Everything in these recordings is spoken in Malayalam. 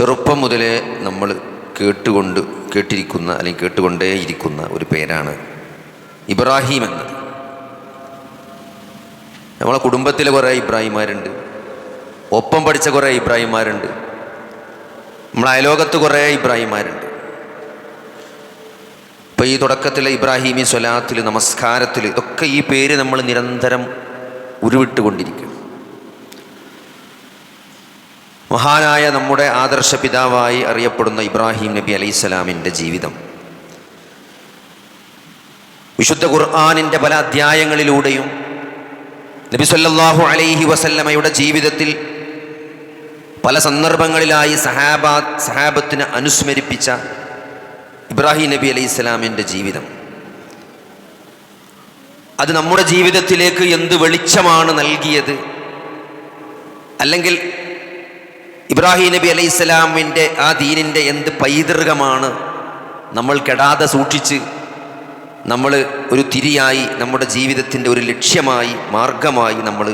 ചെറുപ്പം മുതലേ നമ്മൾ കേട്ടുകൊണ്ട് കേട്ടിരിക്കുന്ന അല്ലെങ്കിൽ കേട്ടുകൊണ്ടേയിരിക്കുന്ന ഒരു പേരാണ് ഇബ്രാഹിം എന്ന് നമ്മളെ കുടുംബത്തിലെ കുറേ ഇബ്രാഹിമാരുണ്ട്. ഒപ്പം പഠിച്ച കുറേ ഇബ്രാഹിമാരുണ്ട്. നമ്മളെ അയലോകത്ത് കുറേ ഇബ്രാഹിമാരുണ്ട്. ഇപ്പം ഈ തുടക്കത്തിലെ ഇബ്രാഹിമി സ്വലാത്തിൽ നമസ്കാരത്തിൽ ഇതൊക്കെ ഈ പേര് നമ്മൾ നിരന്തരം ഉരുവിട്ടുകൊണ്ടിരിക്കും മഹാനായ നമ്മുടെ ആദർശ പിതാവായി അറിയപ്പെടുന്ന ഇബ്രാഹിം നബി അലൈഹി സ്വലാമിന്റെ ജീവിതം. വിശുദ്ധ ഖുർആാനിന്റെ പല അധ്യായങ്ങളിലൂടെയും നബി സല്ലാഹു അലൈഹി വസല്ലമയുടെ ജീവിതത്തിൽ പല സന്ദർഭങ്ങളിലായി സഹാബാ സഹാബത്തിനെ അനുസ്മരിപ്പിച്ച ഇബ്രാഹിം നബി അലൈഹി സ്വലാമിന്റെ ജീവിതം. അത് നമ്മുടെ ജീവിതത്തിലേക്ക് എന്ത് വെളിച്ചമാണ് നൽകിയത്? അല്ലെങ്കിൽ ഇബ്രാഹിം നബി അലൈഹി സ്വലാമിന്റെ ആ ദീനിന്റെ എന്ത് പൈതൃകമാണ് നമ്മൾ കെടാതെ സൂക്ഷിച്ച് നമ്മൾ ഒരു തിരിയായി നമ്മുടെ ജീവിതത്തിന്റെ ഒരു ലക്ഷ്യമായി മാർഗമായി നമ്മൾ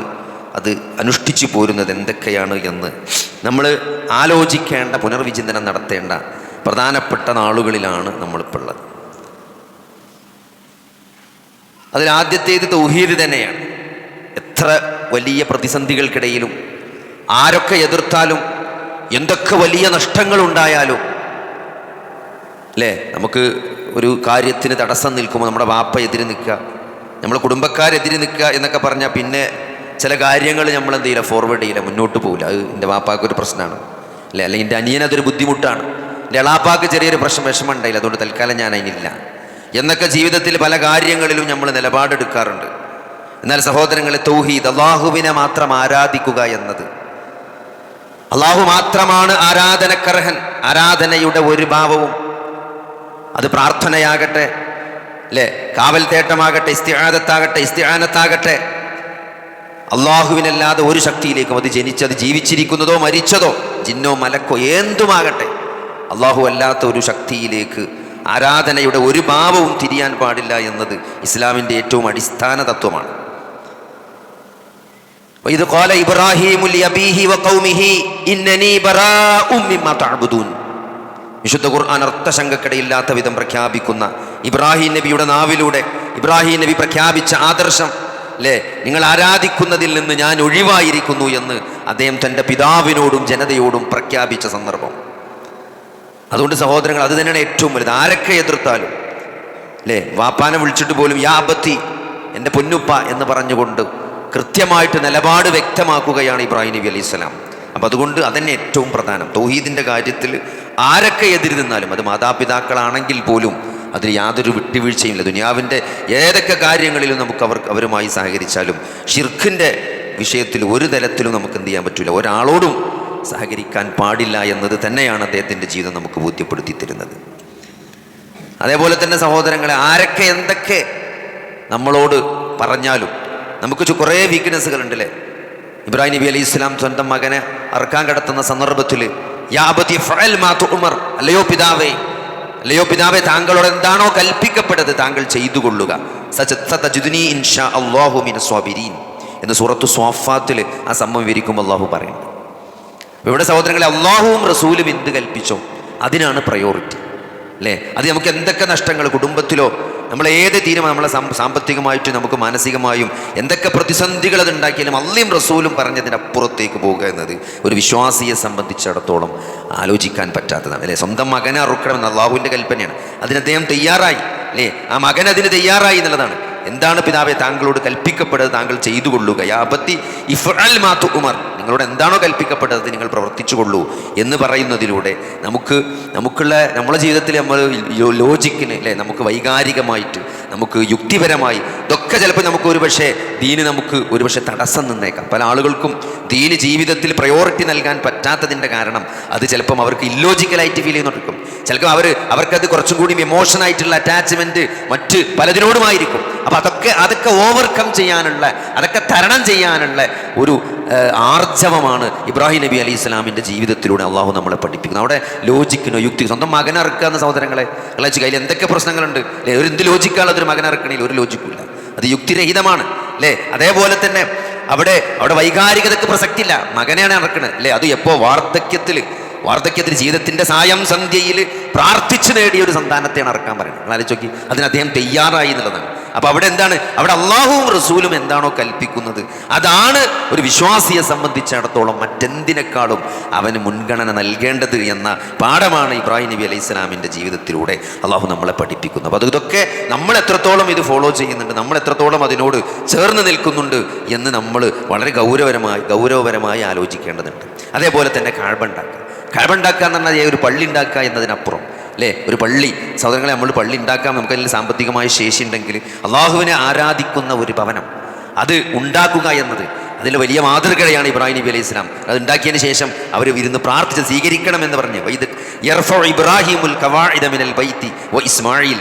അത് അനുഷ്ഠിച്ചു പോരുന്നത് എന്തൊക്കെയാണ് എന്ന് നമ്മൾ ആലോചിക്കേണ്ട പുനർവിചിന്തനം നടത്തേണ്ട പ്രധാനപ്പെട്ട നാളുകളിലാണ് നമ്മളിപ്പോൾ ഉള്ളത്. അതിലാദ്യത്തേത് തൗഹീദ് തന്നെയാണ്. എത്ര വലിയ പ്രതിസന്ധികൾക്കിടയിലും ആരൊക്കെ എതിർത്താലും എന്തൊക്കെ വലിയ നഷ്ടങ്ങളുണ്ടായാലും അല്ലേ? നമുക്ക് ഒരു കാര്യത്തിന് തടസ്സം നിൽക്കുമ്പോൾ നമ്മുടെ വാപ്പ എതിര് നിൽക്കുക നമ്മുടെ കുടുംബക്കാരെതിര് നിൽക്കുക എന്നൊക്കെ പറഞ്ഞാൽ പിന്നെ ചില കാര്യങ്ങൾ നമ്മൾ എന്ത് ചെയ്യില്ല ഫോർവേഡ് ചെയ്യില്ല മുന്നോട്ട് പോകില്ല അത് എന്റെ വാപ്പാക്കൊരു പ്രശ്നമാണ് അല്ലേ? അല്ലെങ്കിൽ എന്റെ അനിയനതൊരു ബുദ്ധിമുട്ടാണ്. എന്റെ എളാപ്പാക്ക് ചെറിയൊരു പ്രശ്നം വിഷമം ഉണ്ടായില്ല അതുകൊണ്ട് തൽക്കാലം ഞാൻ അതിനില്ല. എന്നൊക്കെ ജീവിതത്തിൽ പല കാര്യങ്ങളിലും നമ്മൾ നിലപാടെടുക്കാറുണ്ട്. എന്നാൽ സഹോദരങ്ങളെ തൗഹീദ് അള്ളാഹുവിനെ മാത്രം ആരാധിക്കുക എന്നത് അള്ളാഹു മാത്രമാണ് ആരാധനക്കർഹൻ ആരാധനയുടെ ഒരു ഭാവവും. അത് പ്രാർത്ഥനയാകട്ടെ അല്ലേ? കാവൽ തേട്ടമാകട്ടെ ഇസ്തിഹാദത്താകട്ടെ ഇസ്തിഹാനത്താകട്ടെ. അള്ളാഹുവിനല്ലാതെ ഒരു ശക്തിയിലേക്കും അത് ജനിച്ചത് ജീവിച്ചിരിക്കുന്നതോ മരിച്ചതോ ജിന്നോ മലക്കോ എന്തുമാകട്ടെ. അള്ളാഹു അല്ലാത്ത ഒരു ശക്തിയിലേക്ക് ആരാധനയുടെ ഒരു ഭാവവും തിരിയാൻ പാടില്ല എന്നത് ഇസ്ലാമിന്റെ ഏറ്റവും അടിസ്ഥാന തത്വമാണ്. ഇത് കോല ഇബ്രാഹിമു ലിയബീഹി വ ഇന്നനി ബറാഉം മിമ്മ തഅബുദൂൻ. വിശുദ്ധ ഖുർആൻ അർത്ഥശങ്കക്കിടയില്ലാത്ത വിധം പ്രഖ്യാപിക്കുന്ന ഇബ്രാഹിം നബിയുടെ നാവിലൂടെ ഇബ്രാഹിം നബി പ്രഖ്യാപിച്ച ആദർശം അല്ലേ നിങ്ങൾ ആരാധിക്കുന്നതിൽ നിന്ന് ഞാൻ ഒഴിവായിരിക്കുന്നു എന്ന് അദ്ദേഹം തന്റെ പിതാവിനോടും ജനതയോടും പ്രഖ്യാപിച്ച സന്ദർഭം. അതുകൊണ്ട് സഹോദരങ്ങൾ അത് തന്നെയാണ് ഏറ്റവും വലുത്. ആരൊക്കെ എതിർത്താലും അല്ലേ വാപ്പാനെ വിളിച്ചിട്ട് പോലും യാ അബത്തി എന്റെ പൊന്നുപ്പ എന്ന് പറഞ്ഞുകൊണ്ട് കൃത്യമായിട്ട് നിലപാട് വ്യക്തമാക്കുകയാണ് ഇബ്രാഹിം നബി അലൈഹി സ്വലാം. അപ്പം അതുകൊണ്ട് അതന്നെ ഏറ്റവും പ്രധാനം. തൗഹീദിന്റെ കാര്യത്തിൽ ആരൊക്കെ എതിര് നിന്നാലും അത് മാതാപിതാക്കളാണെങ്കിൽ പോലും അതിൽ യാതൊരു വിട്ടുവീഴ്ചയുമില്ല. ദുനിയാവിന്റെ ഏതൊക്കെ കാര്യങ്ങളിലും നമുക്ക് അവർ അവരുമായി സഹകരിച്ചാലും ഷിർഖിന്റെ വിഷയത്തിൽ ഒരു തരത്തിലും നമുക്ക് എന്ത് ചെയ്യാൻ പറ്റില്ല ഒരാളോടും സഹകരിക്കാൻ പാടില്ല എന്നത് തന്നെയാണ് അദ്ദേഹത്തിന്റെ ജീവിതം നമുക്ക് ബോധ്യപ്പെടുത്തി തരുന്നത്. അതേപോലെ തന്നെ സഹോദരങ്ങളെ ആരൊക്കെ എന്തൊക്കെ നമ്മളോട് പറഞ്ഞാലും നമുക്ക് കുറേ വീക്ക്നെസ്സുകളുണ്ടല്ലേ ഇബ്രാഹിം നബി അലൈഹി ഇസ്ലാം സ്വന്തം മകനെ അറക്കാൻ കിടത്തുന്ന സന്ദർഭത്തിൽ യാബതി ഉമർ അല്ലയോ പിതാവേ അല്ലയോ പിതാവേ താങ്കളോട് എന്താണോ കൽപ്പിക്കപ്പെട്ടത് താങ്കൾ ചെയ്തു കൊള്ളുക. എന്ന് സൂറത്തു സ്വാഫാത്തിൽ ആ സംഭവം വിരിക്കും അള്ളാഹു പറയുന്നത് ഇവിടെ സഹോദരങ്ങളെ അള്ളാഹുവും റസൂലും എന്ത് കൽപ്പിച്ചോ അതിനാണ് പ്രയോറിറ്റി അല്ലേ അത് നമുക്ക് എന്തൊക്കെ നഷ്ടങ്ങൾ കുടുംബത്തിലോ നമ്മൾ ഏത് തീരുമാനം നമ്മളെ സാമ്പത്തികമായിട്ട് നമുക്ക് മാനസികമായും എന്തൊക്കെ പ്രതിസന്ധികൾ അത് ഉണ്ടാക്കിയാലും അള്ളിയും റസൂലും പറഞ്ഞതിന്റെ അപ്പുറത്തേക്ക് പോകുക എന്നത് ഒരു വിശ്വാസിയെ സംബന്ധിച്ചിടത്തോളം ആലോചിക്കാൻ പറ്റാത്തതാണ്. അല്ലേ? സ്വന്തം മകനെ അറുക്കണമെന്ന് അള്ളാഹുവിന്റെ കൽപ്പനയാണ്. അതിന് അദ്ദേഹം തയ്യാറായി. അല്ലേ? ആ മകൻ അതിന് തയ്യാറായി എന്നുള്ളതാണ്. എന്താണ് പിതാവെ താങ്കളോട് കൽപ്പിക്കപ്പെടുന്നത് താങ്കൾ ചെയ്തു കൊള്ളുക യാപത്തി ഇഫ്അൽ മാത്തു ഉമർ നിങ്ങളോട് എന്താണോ കൽപ്പിക്കപ്പെട്ടത് നിങ്ങൾ പ്രവർത്തിച്ചു കൊള്ളൂ എന്ന് പറയുന്നതിലൂടെ നമുക്ക് നമുക്കുള്ള നമ്മുടെ ജീവിതത്തിൽ നമ്മൾ ലോജിക്കിന് അല്ലേ നമുക്ക് വൈകാരികമായിട്ട് നമുക്ക് യുക്തിപരമായി ഇതൊക്കെ ചിലപ്പോൾ നമുക്ക് ഒരു പക്ഷേ ദീന് നമുക്ക് ഒരു പക്ഷേ തടസ്സം നിന്നേക്കാം. പല ആളുകൾക്കും ദീന് ജീവിതത്തിൽ പ്രയോറിറ്റി നൽകാൻ പറ്റാത്തതിന്റെ കാരണം അത് ചിലപ്പം അവർക്ക് ഇല്ലോജിക്കലായിട്ട് ഫീൽ ചെയ്യുന്നുണ്ടിരിക്കും ചിലപ്പോൾ അവർ അവർക്കത് കുറച്ചും കൂടി ഇമോഷൻ ആയിട്ടുള്ള അറ്റാച്ച്മെന്റ് മറ്റ് പലതിനോടുമായിരിക്കും. അപ്പോൾ അതൊക്കെ അതൊക്കെ ഓവർകം ചെയ്യാനുള്ള അതൊക്കെ തരണം ചെയ്യാനുള്ള ഒരു ആർജവമാണ് ഇബ്രാഹിം നബി അലി ഇസ്ലാമിന്റെ ജീവിതത്തിലൂടെ അള്ളാഹു നമ്മളെ പഠിപ്പിക്കുന്നത്. അവിടെ ലോജിക്കിനോ യുക്തി സ്വന്തം മകനറക്കുക എന്ന സഹോദരങ്ങളെ കളിച്ച് കയ്യിൽ എന്തൊക്കെ പ്രശ്നങ്ങളുണ്ട്? അല്ലേ ഒരു എന്ത് ലോജിക്കാനുള്ളത് ഒരു മകനെ ഇറക്കണില്ല ഒരു ലോജിക്കില്ല അത് യുക്തിരഹിതമാണ്. അല്ലേ? അതേപോലെ തന്നെ അവിടെ അവിടെ വൈകാരികതയ്ക്ക് പ്രസക്തിയില്ല. മകനെയാണ് ഇറക്കുന്നത് അല്ലേ? അത് എപ്പോൾ വാർദ്ധക്യത്തിൽ വാർദ്ധക്യത്തിൽ ജീവിതത്തിന്റെ സായം സന്ധ്യയിൽ പ്രാർത്ഥിച്ചു നേടിയ ഒരു സന്താനത്തെയാണ് ഇറക്കാൻ പറയുന്നത്. ആലോചിച്ച് നോക്കി. അതിന് അദ്ദേഹം തയ്യാറായി എന്നുള്ളതാണ്. അപ്പൊ അവിടെ എന്താണ്? അവിടെ അള്ളാഹുവും റസൂലും എന്താണോ കൽപ്പിക്കുന്നത്. അതാണ് ഒരു വിശ്വാസിയെ സംബന്ധിച്ചിടത്തോളം മറ്റെന്തിനേക്കാളും അവന് മുൻഗണന നൽകേണ്ടത് എന്ന പാഠമാണ് ഇബ്രാഹിം നബി അലൈഹി ഇസ്ലാമിന്റെ ജീവിതത്തിലൂടെ അള്ളാഹു നമ്മളെ പഠിപ്പിക്കുന്നത്. അപ്പോൾ ഇതൊക്കെ നമ്മൾ എത്രത്തോളം ഇത് ഫോളോ ചെയ്യുന്നുണ്ട് നമ്മൾ എത്രത്തോളം അതിനോട് ചേർന്ന് നിൽക്കുന്നുണ്ട് എന്ന് നമ്മൾ വളരെ ഗൗരവപരമായി ഗൗരവപരമായി ആലോചിക്കേണ്ടതുണ്ട്. അതേപോലെ തന്നെ കാഴ്ബണ്ടാക്കുക കാഴ്ബുണ്ടാക്കുക എന്ന് പറഞ്ഞാൽ ഒരു പള്ളി ഉണ്ടാക്കുക എന്നതിനപ്പുറം അല്ലേ? ഒരു പള്ളി. സഹോദരങ്ങളെ നമ്മൾ പള്ളി ഉണ്ടാക്കാം. നമുക്ക് അതിൽ സാമ്പത്തികമായ ശേഷി ഉണ്ടെങ്കിൽ അള്ളാഹുവിനെ ആരാധിക്കുന്ന ഒരു ഭവനം അത് ഉണ്ടാക്കുക എന്നത് അതിൽ വലിയ മാതൃകയാണ് ഇബ്രാഹിം നബി അലൈഹി ഇസ്ലാം അത് ഉണ്ടാക്കിയതിന് ശേഷം അവർ ഇരുന്ന് പ്രാർത്ഥിച്ച് സ്വീകരിക്കണം എന്ന് പറഞ്ഞു. വൈദ് മിനൽ ബൈത്തി വ ഇസ്മായിൽ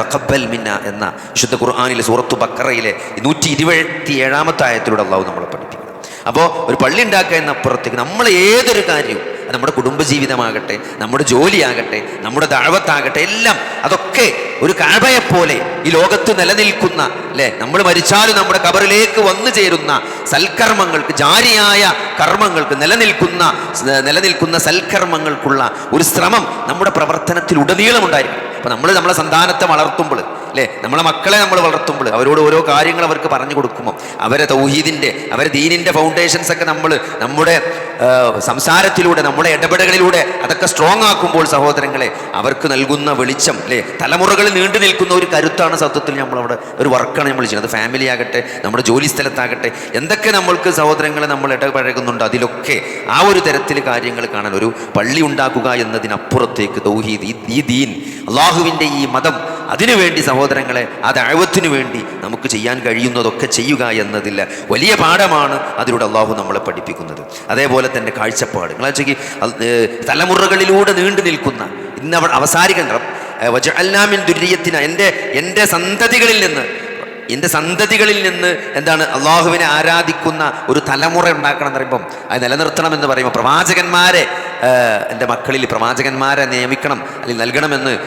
തഖബ്ബൽ എന്ന വിശുദ്ധ ഖുർആാനിലെ സൂറത്തു ബക്കറയിലെ നൂറ്റി ഇരുപത്തി ഏഴാമത്തെ ആയത്തിലൂടെ അള്ളാഹു നമ്മളെ പഠിപ്പിക്കുന്നത് അപ്പോൾ ഒരു പള്ളി ഉണ്ടാക്കുക എന്നപ്പുറത്തേക്ക് നമ്മൾ ഏതൊരു കാര്യവും നമ്മുടെ കുടുംബജീവിതമാകട്ടെ നമ്മുടെ ജോലിയാകട്ടെ നമ്മുടെ ദാഴ്വത്താകട്ടെ എല്ലാം അതൊക്കെ ഒരു കാഴ്വയെപ്പോലെ ഈ ലോകത്ത് നിലനിൽക്കുന്ന അല്ലേ? നമ്മൾ മരിച്ചാലും നമ്മുടെ കബറിലേക്ക് വന്നു ചേരുന്ന സൽക്കർമ്മങ്ങൾക്ക് ജാരിയായ കർമ്മങ്ങൾക്ക് നിലനിൽക്കുന്ന നിലനിൽക്കുന്ന സൽക്കർമ്മങ്ങൾക്കുള്ള ഒരു ശ്രമം നമ്മുടെ പ്രവർത്തനത്തിൽ ഉടനീളം ഉണ്ടായിരിക്കും അപ്പൊ നമ്മൾ നമ്മളെ സന്താനത്തെ വളർത്തുമ്പോൾ അല്ലേ? നമ്മളെ മക്കളെ നമ്മൾ വളർത്തുമ്പോൾ അവരോട് ഓരോ കാര്യങ്ങൾ അവർക്ക് പറഞ്ഞു കൊടുക്കുമ്പോൾ അവരെ തൗഹീദിന്റെ അവരെ ദീനിന്റെ ഫൗണ്ടേഷൻസ് ഒക്കെ നമ്മൾ നമ്മുടെ സംസാരത്തിലൂടെ നമ്മുടെ ഇടപെടലുകളിലൂടെ അതൊക്കെ സ്ട്രോങ് ആക്കുമ്പോൾ സഹോദരങ്ങളെ അവർക്ക് നൽകുന്ന വെളിച്ചം അല്ലേ? തലമുറകളിൽ നീണ്ടു നിൽക്കുന്ന ഒരു കരുത്താണ് സത്യത്തിൽ നമ്മളവിടെ ഒരു വർക്കാണ് നമ്മൾ ചെയ്യുന്നത്. ഫാമിലി ആകട്ടെ നമ്മുടെ ജോലി സ്ഥലത്താകട്ടെ എന്തൊക്കെ നമ്മൾക്ക് സഹോദരങ്ങളെ നമ്മൾ ഇടപഴകുന്നുണ്ട് അതിലൊക്കെ ആ ഒരു തരത്തിൽ കാര്യങ്ങൾ കാണാൻ ഒരു പള്ളി ഉണ്ടാക്കുക എന്നതിനപ്പുറത്തേക്ക് തൗഹീദ് ഈ- ഈ ദീൻ അള്ളാഹുവിന്റെ ഈ മതം അതിനുവേണ്ടി സഹോദരങ്ങളെ ആ ദൈവത്തിനു വേണ്ടി നമുക്ക് ചെയ്യാൻ കഴിയുന്നതൊക്കെ ചെയ്യുക എന്നതില്ല വലിയ പാഠമാണ് അതിലൂടെ അള്ളാഹു നമ്മളെ പഠിപ്പിക്കുന്നത്. അതേപോലെ തന്നെ കാഴ്ചപ്പാട് നിങ്ങൾ വെച്ചെങ്കിൽ തലമുറകളിലൂടെ നീണ്ടു നിൽക്കുന്ന ഇന്ന് അവ അല്ലാമിൻ ദുര്യത്തിന് എന്റെ എന്റെ സന്തതികളിൽ നിന്ന് എന്റെ സന്തതികളിൽ നിന്ന് എന്താണ് അള്ളാഹുവിനെ ആരാധിക്കുന്ന ഒരു തലമുറ ഉണ്ടാക്കണം എന്ന് പറയുമ്പം അത് നിലനിർത്തണം എന്ന് പറയുമ്പോൾ പ്രവാചകന്മാരെ എന്റെ മക്കളിൽ പ്രവാചകന്മാരെ നിയമിക്കണം അല്ലെങ്കിൽ നൽകണമെന്ന്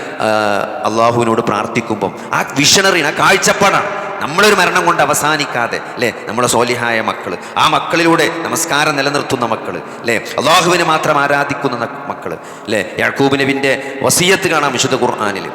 അള്ളാഹുവിനോട് പ്രാർത്ഥിക്കുമ്പം ആ വിഷണറി ആ കാഴ്ചപ്പാടാണ്. നമ്മളൊരു മരണം കൊണ്ട് അവസാനിക്കാതെ അല്ലേ? നമ്മളെ സോലിഹായ മക്കൾ ആ മക്കളിലൂടെ നമസ്കാരം നിലനിർത്തുന്ന മക്കൾ അല്ലേ? അള്ളാഹുവിനെ മാത്രം ആരാധിക്കുന്ന മക്കൾ അല്ലേ? യാക്കൂബ് നബിന്റെ വസീയത്ത് കാണാം വിശുദ്ധ ഖുർആാനിൽ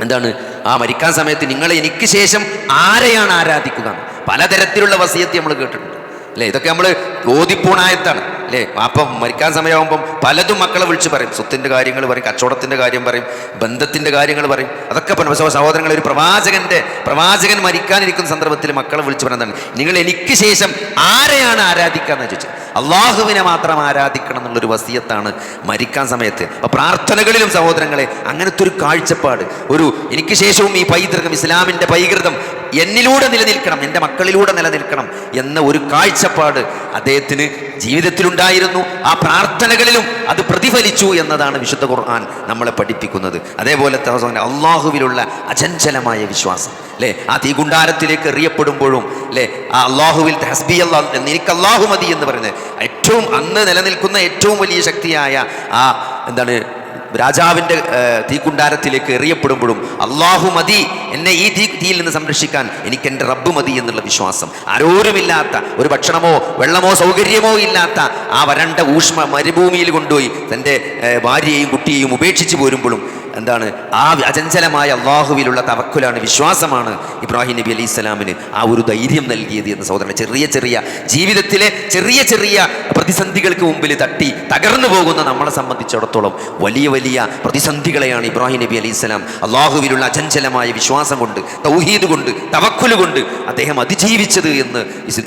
എന്താണ്? ആ മരിക്കാൻ സമയത്ത് നിങ്ങൾ എനിക്ക് ശേഷം ആരെയാണ് ആരാധിക്കുക? പലതരത്തിലുള്ള വസീയത്ത് നമ്മൾ കേട്ടിട്ടുണ്ട്. അല്ലേ? ഇതൊക്കെ നമ്മൾ ഓതിപ്പൂണായത്താണ് അല്ലേ? അപ്പം മരിക്കാൻ സമയമാകുമ്പം പലതും മക്കളെ വിളിച്ച് പറയും. സ്വത്തിന്റെ കാര്യങ്ങൾ പറയും കച്ചവടത്തിന്റെ കാര്യം പറയും ബന്ധത്തിന്റെ കാര്യങ്ങൾ പറയും. അതൊക്കെ പറഞ്ഞു സഹോദരങ്ങൾ ഒരു പ്രവാചകന്റെ പ്രവാചകൻ മരിക്കാനിരിക്കുന്ന സന്ദർഭത്തിൽ മക്കളെ വിളിച്ച് പറയുന്നതാണ് നിങ്ങൾ എനിക്ക് ശേഷം ആരെയാണ് ആരാധിക്കുക എന്ന് ചോദിച്ചത്? അള്ളാഹുവിനെ മാത്രം ആരാധിക്കണം എന്നുള്ളൊരു വസീയത്താണ് മരിക്കാൻ സമയത്ത്. അപ്പോൾ പ്രാർത്ഥനകളിലും സഹോദരങ്ങളെ അങ്ങനത്തെ ഒരു കാഴ്ചപ്പാട് ഒരു എനിക്ക് ശേഷവും ഈ പൈതൃകം ഇസ്ലാമിന്റെ പൈതൃകം എന്നിലൂടെ നിലനിൽക്കണം എന്റെ മക്കളിലൂടെ നിലനിൽക്കണം എന്ന ഒരു കാഴ്ചപ്പാട് അദ്ദേഹത്തിന് ജീവിതത്തിലുണ്ടായിരുന്നു. ആ പ്രാർത്ഥനകളിലും അത് പ്രതിഫലിച്ചു എന്നതാണ് വിശുദ്ധ ഖുർആൻ നമ്മളെ പഠിപ്പിക്കുന്നത്. അതേപോലെ അള്ളാഹുവിലുള്ള അചഞ്ചലമായ വിശ്വാസം അല്ലേ ആ തീകുണ്ടാരത്തിലേക്ക് എറിയപ്പെടുമ്പോഴും അല്ലേ ആ അള്ളാഹുവിൽ ഹസ്ബി അള്ളാഹു എനിക്ക് അള്ളാഹു മതി എന്ന് പറയുന്നത് ഏറ്റവും അന്ന് നിലനിൽക്കുന്ന ഏറ്റവും വലിയ ശക്തിയായ ആ എന്താണ് രാജാവിന്റെ തീക്കുണ്ടാരത്തിലേക്ക് എറിയപ്പെടുമ്പോഴും അള്ളാഹു മതി എന്നെ ഈ തീ തീയിൽ നിന്ന് സംരക്ഷിക്കാൻ എനിക്ക് എന്റെ റബ്ബ് മതി എന്നുള്ള വിശ്വാസം. ആരോരുമില്ലാത്ത ഒരു ഭക്ഷണമോ വെള്ളമോ സൗകര്യമോ ഇല്ലാത്ത ആ വരണ്ട ഊഷ്മ മരുഭൂമിയിൽ കൊണ്ടുപോയി തന്റെ ഭാര്യയെയും കുട്ടിയെയും ഉപേക്ഷിച്ച് പോരുമ്പോഴും എന്താണ്? ആ അചഞ്ചലമായ അള്ളാഹുവിലുള്ള തവക്കുലാണ് വിശ്വാസമാണ് ഇബ്രാഹിം നബി അലൈഹി സ്വലാമിന് ആ ഒരു ധൈര്യം നൽകിയത് എന്ന് സഹോദരൻ ചെറിയ ചെറിയ ജീവിതത്തിലെ ചെറിയ ചെറിയ പ്രതിസന്ധികൾക്ക് മുമ്പിൽ തട്ടി തകർന്നു പോകുന്ന നമ്മളെ സംബന്ധിച്ചിടത്തോളം വലിയ വലിയ പ്രതിസന്ധികളെയാണ് ഇബ്രാഹിം നബി അലൈഹി സ്വലാം അള്ളാഹുവിലുള്ള അചഞ്ചലമായ വിശ്വാസം കൊണ്ട് തൗഹീദ് കൊണ്ട് തവക്കുൽ കൊണ്ട് അദ്ദേഹം അതിജീവിച്ചത് എന്ന്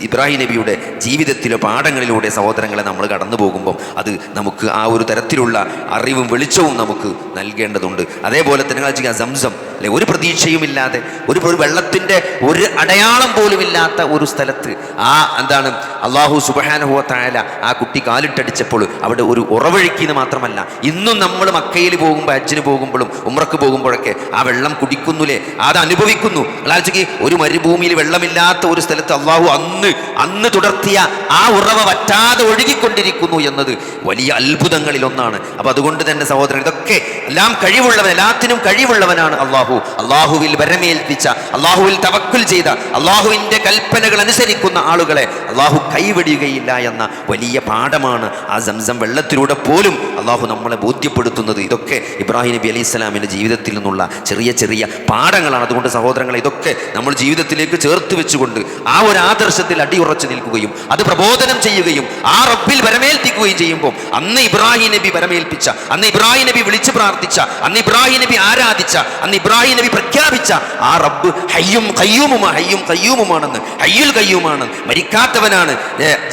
ഇബ്രാഹിം നബിയുടെ ജീവിതത്തിലെ പാഠങ്ങളിലൂടെ സഹോദരങ്ങളെ നമ്മൾ കടന്നു പോകുമ്പോൾ അത് നമുക്ക് ആ ഒരു തരത്തിലുള്ള അറിവും വെളിച്ചവും നമുക്ക് നൽകേണ്ടതുണ്ട്. അതേപോലെ തന്നെ നിങ്ങൾ ആലോചിക്കുക, സംസം അല്ലെ ഒരു പ്രതീക്ഷയുമില്ലാതെ ഒരു ഒരു വെള്ളത്തിന്റെ ഒരു അടയാളം പോലും ഇല്ലാത്ത ഒരു സ്ഥലത്ത് ആ എന്താണ് അള്ളാഹു സുബഹാനുഭവത്തായ ആ കുട്ടി കാലിട്ടടിച്ചപ്പോൾ അവിടെ ഒരു ഉറവഴിക്കുന്ന മാത്രമല്ല ഇന്നും നമ്മൾ മക്കയിൽ പോകുമ്പോൾ അച്ഛന് പോകുമ്പോഴും ഉമ്രക്ക് പോകുമ്പോഴൊക്കെ ആ വെള്ളം കുടിക്കുന്നുലേ അത് അനുഭവിക്കുന്നു. അല്ലാച്ചക്ക് ഒരു മരുഭൂമിയിൽ വെള്ളമില്ലാത്ത ഒരു സ്ഥലത്ത് അള്ളാഹു അന്ന് അന്ന് തുടർത്തിയ ആ ഉറവ വറ്റാതെ ഒഴുകിക്കൊണ്ടിരിക്കുന്നു എന്നത് വലിയ അത്ഭുതങ്ങളിൽ ഒന്നാണ് അപ്പൊ അതുകൊണ്ട് തന്നെ സഹോദരൻ ഇതൊക്കെ എല്ലാം കഴിവുള്ളവൻ എല്ലാത്തിനും കഴിവുള്ളവനാണ് അള്ളാഹു. അള്ളാഹു അള്ളാഹുവിൽ വരമേൽപ്പിച്ച അള്ളാഹുവിൽ തവക്കുൽ ചെയ്ത അള്ളാഹുവിന്റെ കൽപ്പനകൾ അനുസരിക്കുന്ന ആളുകളെ അള്ളാഹു കൈവിടുകയില്ല എന്ന വലിയ പാഠമാണ് ആ സംസം വെള്ളത്തിലൂടെ പോലും അള്ളാഹു നമ്മളെ ബോധ്യപ്പെടുത്തുന്നത്. ഇതൊക്കെ ഇബ്രാഹിം നബി അലൈഹി സ്വലാമിന്റെ ജീവിതത്തിൽ നിന്നുള്ള ചെറിയ ചെറിയ പാഠങ്ങളാണ്. അതുകൊണ്ട് സഹോദരങ്ങളെ ഇതൊക്കെ നമ്മൾ ജീവിതത്തിലേക്ക് ചേർത്ത് വെച്ചുകൊണ്ട് ആ ഒരു ആദർശത്തിൽ അടിയുറച്ചു നിൽക്കുകയും അത് പ്രബോധനം ചെയ്യുകയും ആ റബ്ബിൽ വരമേൽപ്പിക്കുകയും ചെയ്യുമ്പോൾ അന്ന് ഇബ്രാഹിം നബി വരമേൽപ്പിച്ച അന്ന് ഇബ്രാഹിം നബി വിളിച്ചു പ്രാർത്ഥിച്ച അന്ന് ഇബ്രാഹിം നബി ആരാധിച്ച അന്ന് ഇബ്രാഹിം നബി പ്രഖ്യാപിച്ച ആ റബ്ബ് ഹയ്യും കയ്യൂമുമാ ഹയ്യും കയ്യൂമുമാണെന്ന് ഹയ്യുൽ കയ്യൂമാണ് മരിക്കാത്തവനാണ്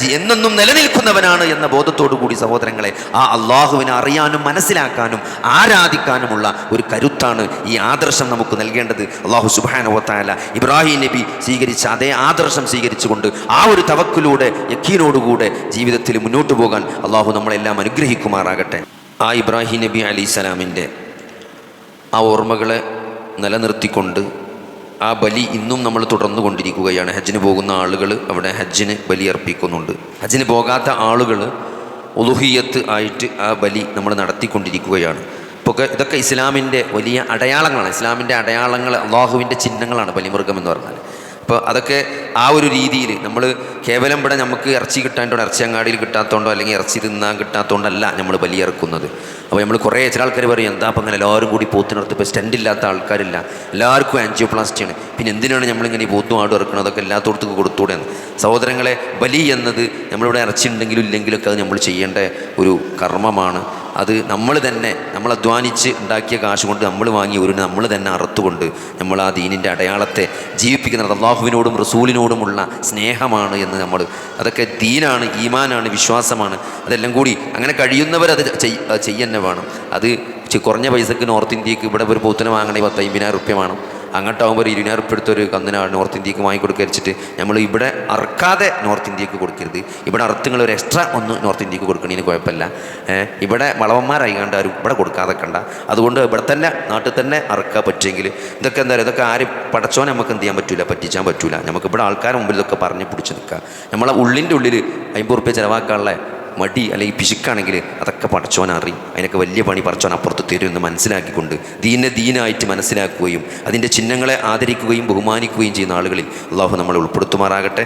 എന്നെന്നും നിലനിൽക്കുന്നവനാണ് എന്ന ബോധത്തോടു കൂടി സഹോദരങ്ങളെ ആ അള്ളാഹുവിനെ അറിയാനും മനസ്സിലാക്കാനും ആരാധിക്കാനുമുള്ള ഒരു കരുത്താണ് ഈ ആദർശം നമുക്ക് നൽകേണ്ടത്. അള്ളാഹു സുബാനുവത്തായ ഇബ്രാഹിം നബി സ്വീകരിച്ച അതേ ആദർശം സ്വീകരിച്ചുകൊണ്ട് ആ ഒരു തവക്കിലൂടെ യക്കീനോടുകൂടെ ജീവിതത്തിൽ മുന്നോട്ട് പോകാൻ അള്ളാഹു നമ്മളെല്ലാം അനുഗ്രഹിക്കുമാറാകട്ടെ. ആ ഇബ്രാഹിം നബി അലി സ്വലാമിന്റെ ആ ഓർമ്മകളെ നിലനിർത്തിക്കൊണ്ട് ആ ബലി ഇന്നും നമ്മൾ തുടർന്നു കൊണ്ടിരിക്കുകയാണ്. ഹജ്ജിന് പോകുന്ന ആളുകൾ അവിടെ ഹജ്ജിന് ബലി അർപ്പിക്കുന്നുണ്ട്. ഹജ്ജിന് പോകാത്ത ആളുകൾ ഉലുഹിയത്ത് ആയിട്ട് ആ ബലി നമ്മൾ നടത്തിക്കൊണ്ടിരിക്കുകയാണ്. ഇപ്പോൾ ഇതൊക്കെ ഇസ്ലാമിന്റെ വലിയ അടയാളങ്ങളാണ്. ഇസ്ലാമിന്റെ അടയാളങ്ങൾ അള്ളാഹുവിന്റെ ചിഹ്നങ്ങളാണ് ബലിമൃഗം എന്ന് പറഞ്ഞാൽ അപ്പോൾ അതൊക്കെ ആ ഒരു രീതിയിൽ നമ്മൾ കേവലം ഇവിടെ നമുക്ക് ഇറച്ചി കിട്ടാണ്ടോ ഇറച്ചി അങ്ങാടിയിൽ കിട്ടാത്തതുകൊണ്ടോ അല്ലെങ്കിൽ ഇറച്ചി തിന്നാൻ കിട്ടാത്തതുകൊണ്ടല്ല നമ്മൾ ബലിയിറക്കുന്നത്. അപ്പോൾ നമ്മൾ കുറേ ചില ആൾക്കാർ പറയും എന്താ അപ്പം അങ്ങനെ എല്ലാവരും കൂടി പോത്തിനടുത്ത് ഇപ്പോൾ സ്റ്റെൻഡ് ഇല്ലാത്ത ആൾക്കാരില്ല. എല്ലാവർക്കും ആൻജിയോപ്ലാസ്റ്റിയാണ് പിന്നെ എന്തിനാണ് നമ്മളിങ്ങനെ ഈ പോത്തും ആടും ഇറക്കുന്നത്? അതൊക്കെ എല്ലാത്തോടത്തേക്ക് കൊടുത്തൂടെ സഹോദരങ്ങളെ ബലി എന്നത് നമ്മളിവിടെ ഇറച്ചി ഉണ്ടെങ്കിലും ഇല്ലെങ്കിലൊക്കെ അത് നമ്മൾ ചെയ്യേണ്ട ഒരു കർമ്മമാണ്. അത് നമ്മൾ തന്നെ നമ്മൾ അധ്വാനിച്ച് ഉണ്ടാക്കിയ കാശ് കൊണ്ട് നമ്മൾ വാങ്ങി ഒരു നമ്മൾ തന്നെ അറുത്തുകൊണ്ട് നമ്മൾ ആ ദീനിന്റെ അടയാളത്തെ ജീവിപ്പിക്കുന്നത് അള്ളാഹുവിനോടും റസൂലിനോടുമുള്ള സ്നേഹമാണ് എന്ന് നമ്മൾ അതൊക്കെ ദീനാണ് ഈമാനാണ് വിശ്വാസമാണ്. അതെല്ലാം കൂടി അങ്ങനെ കഴിയുന്നവർ അത് ചെയ് അത് ചെയ്യന്നെ വേണം. അത് കുറഞ്ഞ പൈസക്ക് നോർത്ത് ഇന്ത്യയ്ക്ക് ഇവിടെ ഒരു പൂത്തിന് വാങ്ങണമെങ്കിൽ പത്ത് അമ്പതിനായിരം റുപ്യ വേണം. അങ്ങോട്ടാകുമ്പോൾ ഒരു ഇരുപതിനായിരം ഉറുപ്പ് എടുത്തൊരു കന്നിനാണ് നോർത്ത് ഇന്ത്യയ്ക്ക് വാങ്ങിക്കൊടുക്കുക വെച്ചിട്ട് നമ്മൾ ഇവിടെ അറക്കാതെ നോർത്ത് ഇന്ത്യയ്ക്ക് കൊടുക്കരുത്. ഇവിടെ അറുത്തുങ്ങൾ ഒരു എക്സ്ട്രാ ഒന്ന് നോർത്ത് ഇന്ത്യയ്ക്ക് കൊടുക്കണതിന് കുഴപ്പമില്ല. ഇവിടെ വളവന്മാരായി കണ്ട ആരും ഇവിടെ കൊടുക്കാതെ കണ്ട. അതുകൊണ്ട് ഇവിടെ തന്നെ നാട്ടിൽ തന്നെ അറക്കാൻ പറ്റുമെങ്കിൽ ഇതൊക്കെ എന്താ പറയുക ഇതൊക്കെ ആരും പടച്ചോനെ നമുക്ക് എന്ത് ചെയ്യാൻ പറ്റില്ല പറ്റിച്ചാൻ പറ്റില്ല നമുക്ക് ഇവിടെ ആൾക്കാരുടെ മുമ്പിൽ ഇതൊക്കെ പറഞ്ഞ് പിടിച്ച് നിൽക്കുക. നമ്മളെ ഉള്ളിന്റെ ഉള്ളിൽ അമ്പത് റുപ്യ ചിലവാക്കാനുള്ള മടി അല്ലെങ്കിൽ പിശുക്കാണെങ്കിൽ അതൊക്കെ പടച്ചോൻ അറിയും അതിനൊക്കെ വലിയ പണി പടച്ചോൻ അപ്പുറത്ത് തരും എന്ന് മനസ്സിലാക്കിക്കൊണ്ട് ദീനെ ദീനായിട്ട് മനസ്സിലാക്കുകയും അതിന്റെ ചിഹ്നങ്ങളെ ആദരിക്കുകയും ബഹുമാനിക്കുകയും ചെയ്യുന്ന ആളുകളിൽ അള്ളാഹു നമ്മളെ ഉൾപ്പെടുത്തുമാറാകട്ടെ.